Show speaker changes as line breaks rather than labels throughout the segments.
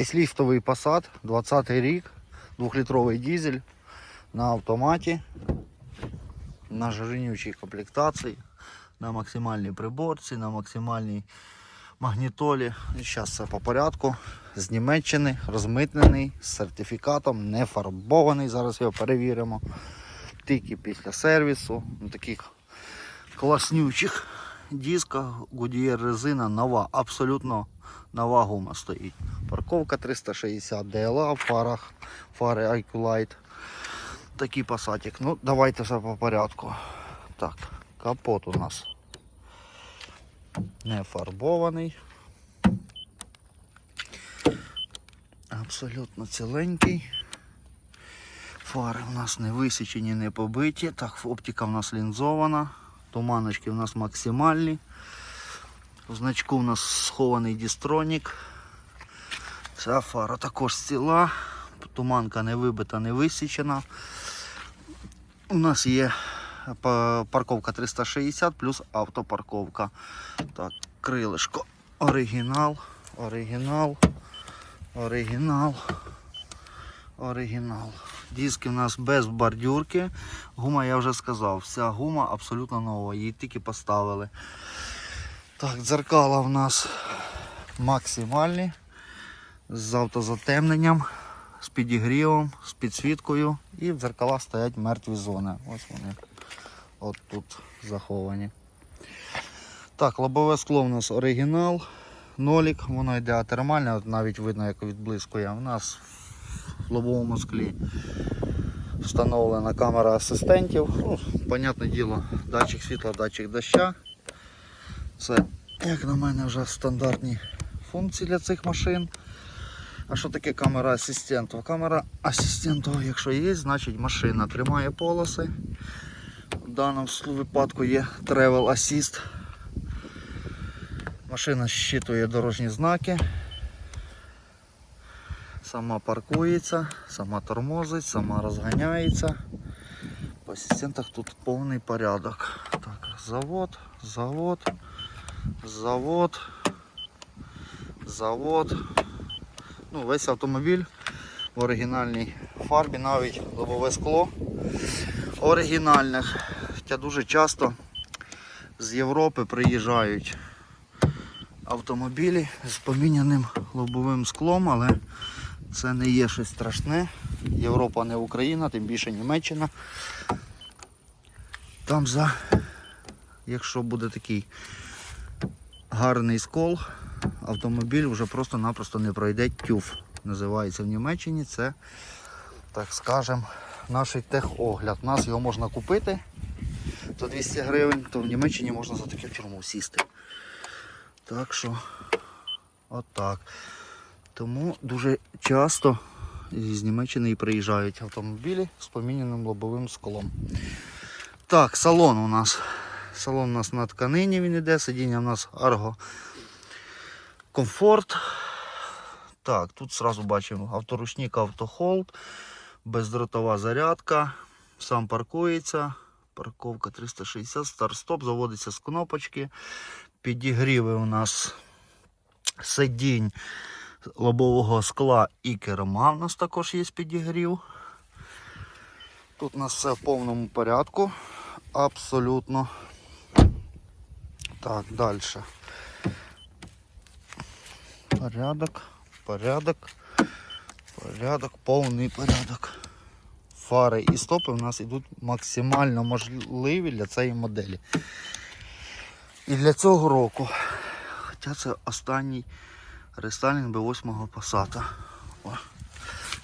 Ліфтовий Passat, 20 рік, 2-літровий дизель на автоматі, на жирнючій комплектації, на максимальній приборці, на максимальній магнітолі. Зараз все по порядку. З Німеччини, розмитнений, з сертифікатом, не фарбований. Зараз його перевіримо. Тільки після сервісу. На таких класнючих дисках Goodyear резина нова, абсолютно нова гума стоїть. Парковка 360 DLA в фарах, фари Iculite. Такий пасатик. Ну, давайте все по порядку. Так, капот у нас не фарбований. Абсолютно ціленький. Фари у нас не висічені, не побиті. Так, оптика у нас лінзована. Туманочки у нас максимальні. У значку у нас схований дістронік. Ця фара також ціла. Туманка не вибита, не висічена. У нас є парковка 360 плюс автопарковка. Так, крилишко. Оригінал, оригінал, оригінал, оригінал. Диски у нас без бордюрки. Гума я вже сказав, вся гума абсолютно нова, її тільки поставили. Так, дзеркала у нас максимальні. З автозатемненням, з підігрівом, з підсвіткою. І в дзеркала стоять мертві зони. Ось вони. От тут заховані. Так, лобове скло у нас оригінал, нолік, воно йде атермальне, навіть видно, як відблискує. У нас в лобовому склі встановлена камера асистентів. Ну, понятне діло, датчик світла, датчик доща. Це, як на мене, вже стандартні функції для цих машин. А що таке камера асистенту? Камера асистенту, якщо є, значить машина тримає полоси. В даному випадку є Travel Assist. Машина щитує дорожні знаки. Сама паркується, сама тормозить, сама розганяється. По асистентах тут повний порядок. Так, завод, завод, завод, завод. Ну, весь автомобіль в оригінальній фарбі, навіть лобове скло оригінальних. Хоча дуже часто з Європи приїжджають автомобілі з поміняним лобовим склом, але це не є щось страшне. Європа не Україна, тим більше Німеччина. Там за, якщо буде такий гарний скол, автомобіль вже просто-напросто не пройде тюф. Називається в Німеччині. Це, так скажем, наш техогляд. У нас його можна купити за 200 гривень, то в Німеччині можна за таке тюрму сісти. Так що, отак. Тому дуже часто з Німеччини і приїжджають автомобілі з поміняним лобовим склом. Так, салон у нас. Салон у нас на тканині він іде, сидіння у нас Арго Комфорт. Так, тут сразу бачимо авторучник, автохолд, бездротова зарядка, сам паркується, парковка 360, старт-стоп, заводиться з кнопочки. Підігріви у нас сидінь лобового скла і керма. У нас також є підігрів. Тут у нас все в повному порядку. Абсолютно. Так, далі. Порядок, порядок, порядок, повний порядок. Фари і стопи у нас йдуть максимально можливі для цієї моделі. І для цього року. Хоча це останній рестайлінг B8 Passat. О.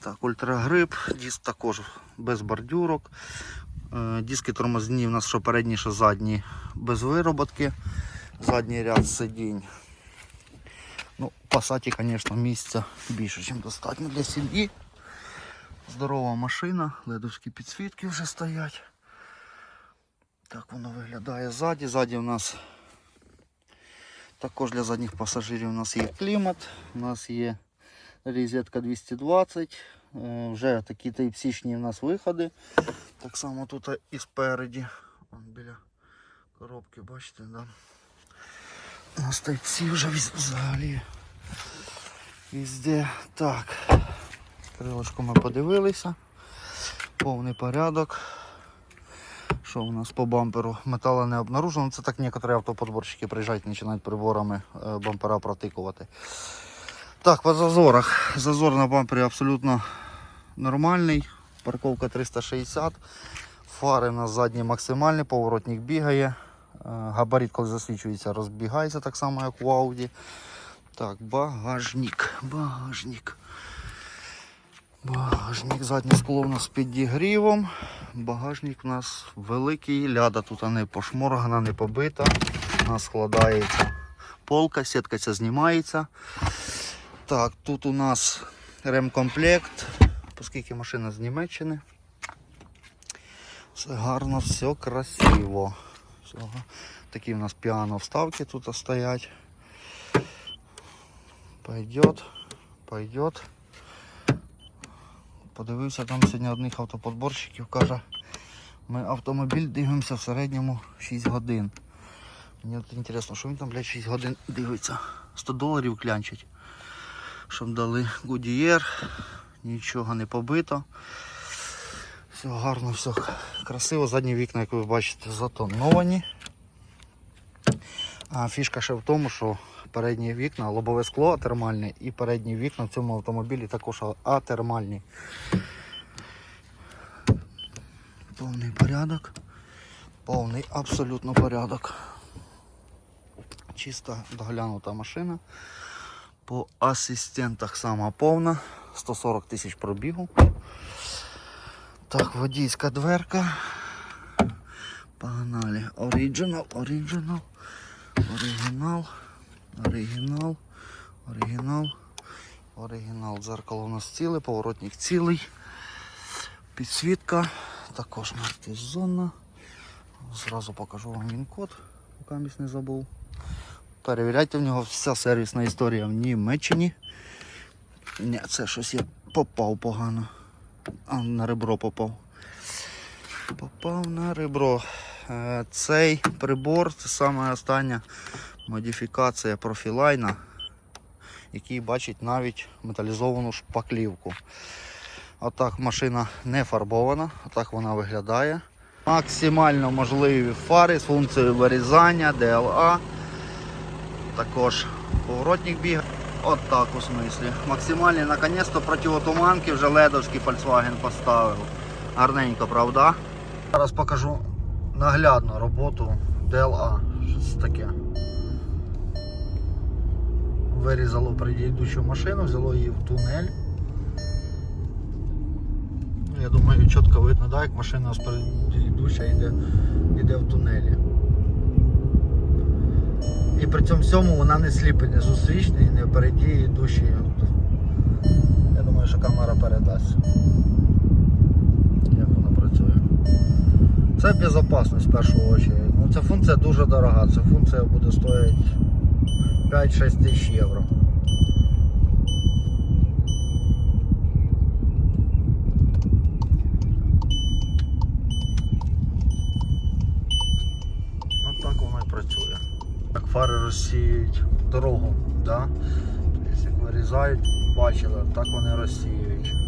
Так, ультрагрип, диск також без бордюрок. Е, Диски тормозні у нас що передні, що задні без вироботки. Задній ряд сидінь. Ну, в Passat, звісно, місця більше, ніж достатньо для сім'ї. Здорова машина, ледовські підсвітки вже стоять. Так воно виглядає ззаді. Ззаді у нас також для задніх пасажирів у нас є клімат, у нас є розетка 220, е, вже такі типсічні у нас виходи. Так само тут і спереді. Вон біля коробки, бачите, да? У нас тайпсі вже взагалі. Везде. Так. Крилочку ми подивилися. Повний порядок. Що у нас по бамперу? Металу не обнаружено. Це так некоторі автоподборщики приїжджають, починають приборами е, бампера протикувати. Так, по зазорах. Зазор на бампері абсолютно нормальний. Парковка 360. Фари на задні максимальні, поворотник бігає. Е, Габарит, коли засвічується, розбігається так само, як у Audi. Так, багажник. Багажник. Багажник, заднє скло у нас підігрівом. Багажник у нас великий, ляда тут не пошморгана, не побита. У нас складається полка, сітка ця знімається. Так, тут у нас ремкомплект, оскільки машина з Німеччини. Все гарно, все красиво. Все. Такі у нас піано вставки тут стоять. Пойдет, пойдет. Подивився там сьогодні одних автоподборщиків, каже, ми автомобіль дивимося в середньому 6 годин. Мені от інтересно, що він там, блядь, 6 годин дивиться. 100 доларів клянчить. Щоб дали Goodyear, нічого не побито. Все гарно, все красиво. Задні вікна, як ви бачите, затоновані. А фішка ще в тому, що передні вікна, лобове скло атермальне і передні вікна в цьому автомобілі також атермальні. Повний порядок. Повний абсолютно порядок. Чиста доглянута машина. По асистентах сама повна. 140 тисяч пробігу. Так, водійська дверка. Погнали. Оригінал, оригінал, оригінал, оригінал, оригінал, оригінал. Дзеркало у нас ціле, поворотник цілий. Підсвітка. Також маркізонна. Зразу покажу вам він код, поки місь не забув. Перевіряйте в нього вся сервісна історія в Німеччині. Ні, це щось я попав погано. А, на ребро попав. Попав на ребро. Е, Цей прибор це саме остання модифікація профілайна, який бачить навіть металізовану шпаклівку. Отак машина не фарбована, отак вона виглядає. Максимально можливі фари з функцією вирізання, DLA. Також поворотник бігає. От так у смислі. Максимальні, наконець-то противотуманки вже ледовський Volkswagen поставив. Гарненько, правда? Зараз покажу наглядну роботу DLA. Щось таке. Вирізало предыдущу машину, взяло її в тунель. Я думаю, чітко видно, да, як машина предыдуща йде, йде в тунелі. І при цьому всьому вона не сліпить, не зустрічний, не впереді йдущий. Я думаю, що камера передасть. Як вона працює. Це безпечність в першу чергу. Ну, ця функція дуже дорога. Ця функція буде стоїти 5-6 тисяч євро. От так воно і працює. Так фари розсіюють дорогу, да? Як вирізають, бачили, так вони розсіюють.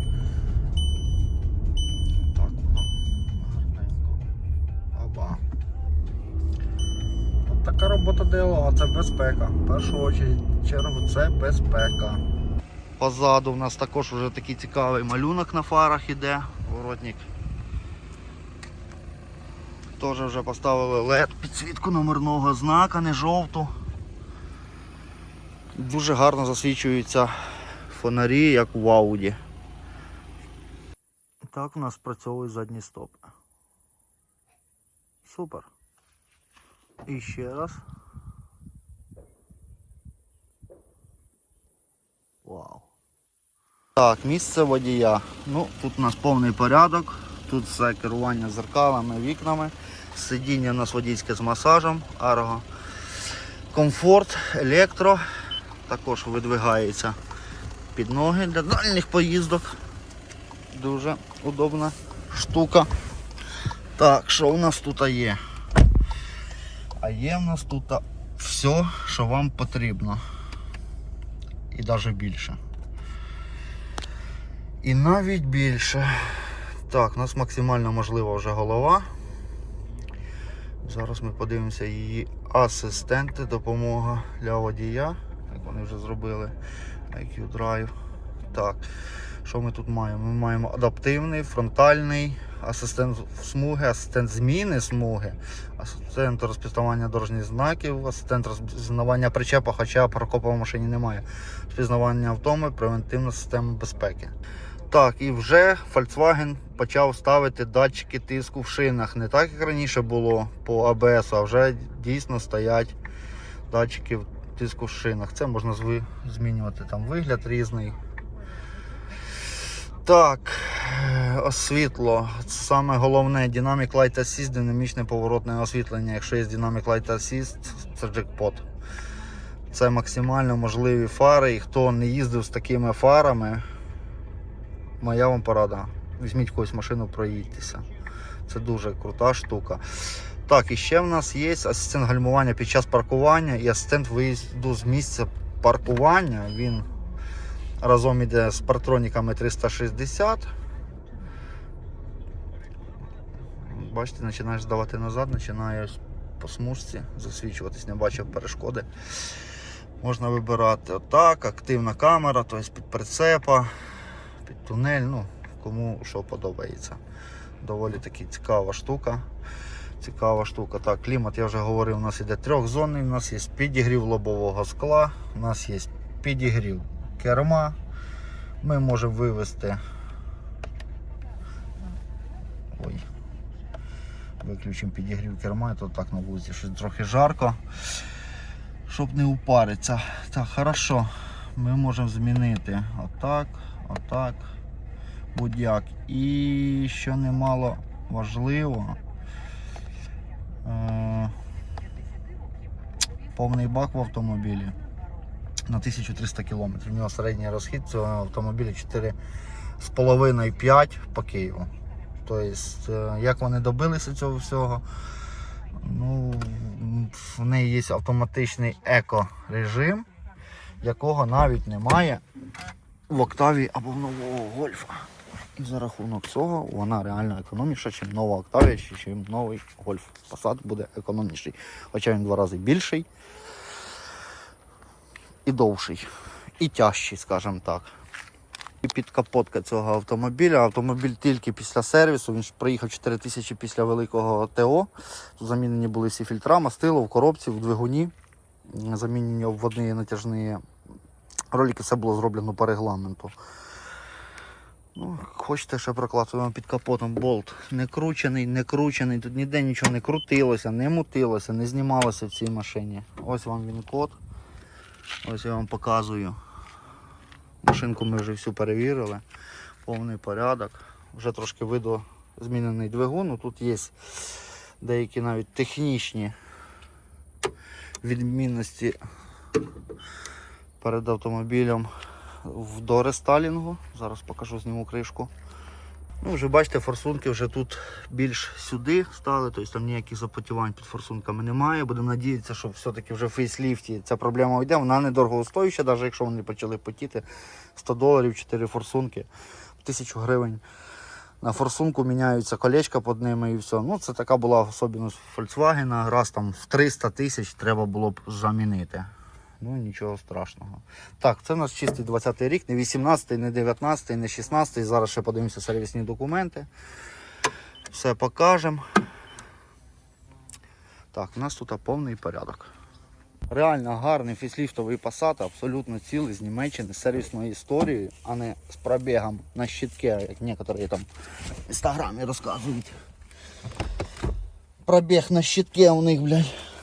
Робота це безпека. В першу чергу це безпека. Позаду у нас також вже такий цікавий малюнок на фарах іде, воротник. Теж вже поставили LED підсвітку номерного знака, не жовту. Дуже гарно засвічуються фонарі, як в Ауді. І так у нас працьовують задні стопи. Супер. І ще раз. Вау. Так, місце водія. Ну, тут у нас повний порядок. Тут все керування зеркалами, вікнами. Сидіння у нас водійське з масажем, арго. Комфорт, електро. Також видвигається під ноги для дальніх поїздок. Дуже удобна штука. Так, що у нас тут є? А є в нас тут все, що вам потрібно. І навіть більше. І навіть більше. Так, у нас максимально можлива вже голова. Зараз ми подивимося її асистенти, допомога для водія. Як вони вже зробили IQ Drive. Так, що ми тут маємо? Ми маємо адаптивний, фронтальний, асистент смуги, асистент зміни смуги, асистент розпізнавання дорожніх знаків, асистент розпізнавання причепа, хоча паркопа в машині немає. Розпізнавання автоми, превентивна система безпеки. Так, і вже Volkswagen почав ставити датчики тиску в шинах. Не так, як раніше було по АБС, а вже дійсно стоять датчики тиску в шинах. Це можна змінювати там вигляд різний. Так, освітло. Саме головне Dynamic Light Assist, динамічне поворотне освітлення. Якщо є Dynamic Light Assist, це джекпот. Це максимально можливі фари. І хто не їздив з такими фарами, моя вам порада. Візьміть когось машину, проїдьтеся. Це дуже крута штука. Так, і ще в нас є асистент гальмування під час паркування і асистент виїзду з місця паркування. Він разом іде з партроніками 360. Бачите, починаєш здавати назад, починає по смужці засвічуватись, не бачив перешкоди. Можна вибирати отак, активна камера, тобто під прицепа, під тунель, ну, кому що подобається. Доволі таки цікава штука. Цікава штука. Так, клімат, я вже говорив, у нас іде трьохзонний, у нас є підігрів лобового скла, у нас є підігрів керма. Ми можемо вивести. Ой. Виключимо підігрів керма, то так на вулиці щось трохи жарко. Щоб не упаритися. Так, хорошо. Ми можемо змінити отак, отак, будь-як. І що немало важливо. е, Повний бак в автомобілі на 1300 км. У нього середній розхід цього автомобіля 4,5-5 по Києву. Тобто, е, як вони добилися цього всього? Ну, в неї є автоматичний еко-режим, якого навіть немає в Октаві або в нового гольфа. І за рахунок цього вона реально економніша, ніж нова Октавія, чи ніж новий гольф. Passat буде економніший. Хоча він два рази більший і довший, і тяжчий, скажімо так. І підкапотка цього автомобіля. Автомобіль тільки після сервісу, він ж проїхав 4 тисячі після великого ТО. Тут замінені були всі фільтра, мастило в коробці, в двигуні. Замінені обводні натяжні ролики, все було зроблено по регламенту. Ну, хочете ще прокладуємо під капотом болт. Не кручений, не кручений, тут ніде нічого не крутилося, не мутилося, не знімалося в цій машині. Ось вам він код. Ось я вам показую. Машинку ми вже всю перевірили. Повний порядок. Вже трошки видно змінений двигун. Ну, Тут є деякі навіть технічні відмінності перед автомобілем в дорестайлінгу. Зараз покажу зніму кришку. Ну, вже бачите, форсунки вже тут більш сюди стали, тобто там ніяких запотівань під форсунками немає. Будемо надіятися, що все-таки вже в фейсліфті ця проблема йде. Вона недорогостоюча, навіть якщо вони почали потіти 100 доларів, 4 форсунки, 1000 гривень. На форсунку міняються колечка під ними і все. Ну, це така була особливість Volkswagen. Раз там в 300 тисяч треба було б замінити. Ну нічого страшного. Так, це у нас чистий 20-й рік, не 18-й, не 19-й, не 16-й. Зараз ще подивимося сервісні документи. Все покажемо. Так, у нас тут повний порядок. Реально гарний фісліфтовий Passat, абсолютно цілий з Німеччини, з сервісною історією, а не з пробігом на щитке, як некоторі там в інстаграмі розказують. Пробіг на щитке у них, блядь.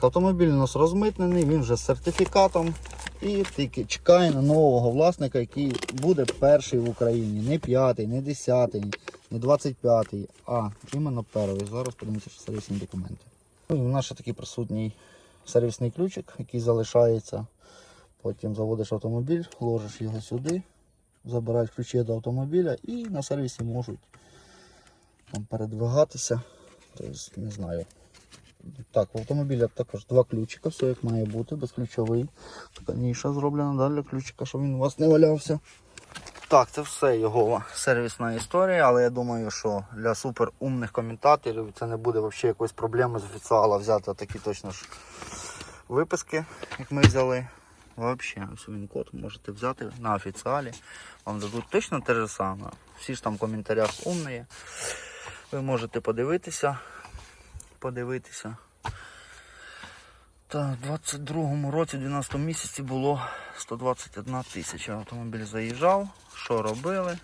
Автомобіль у нас розмитнений, він вже з сертифікатом і тільки чекає на нового власника, який буде перший в Україні. Не п'ятий, не десятий, не двадцять п'ятий, а іменно перший. Зараз подивимося, сервісні документи. Ну, і у нас ще такий присутній сервісний ключик, який залишається. Потім заводиш автомобіль, ложиш його сюди, забираєш ключі до автомобіля і на сервісі можуть там передвигатися. Тобто, не знаю. Так, в автомобіля також два ключика, все як має бути, безключовий. Така ніша зроблена да, для ключика, щоб він у вас не валявся. Так, це все його сервісна історія, але я думаю, що для супер умних коментаторів це не буде взагалі якоїсь проблеми з офіціала взяти такі точно ж виписки, як ми взяли. Взагалі, ось він код можете взяти на офіціалі. Вам дадуть точно те ж саме. Всі ж там в коментарях умні. Ви можете подивитися. Подивитися. Так, в 22-му році, 12 місяці було 121 тисяча. Автомобіль заїжджав. Що робили?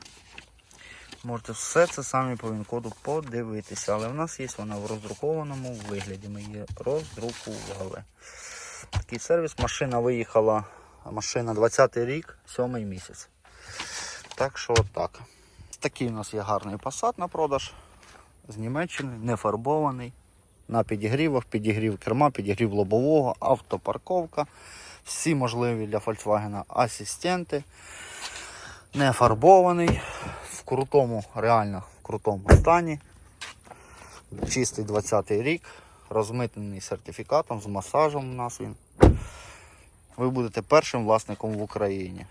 Можете все це самі по він-коду подивитися. Але в нас є вона в роздрукованому вигляді. Ми її роздрукували. Такий сервіс. Машина виїхала. Машина 20 рік, 7 місяць. Так що отак. Такий у нас є гарний Passat на продаж. З Німеччини, не фарбований. На підігрівах, підігрів керма, підігрів лобового, автопарковка. Всі можливі для Volkswagen асистенти. Не фарбований. В крутому, реально в крутому стані. Чистий 20-й рік. Розмитнений сертифікатом з масажем у нас він. Ви будете першим власником в Україні.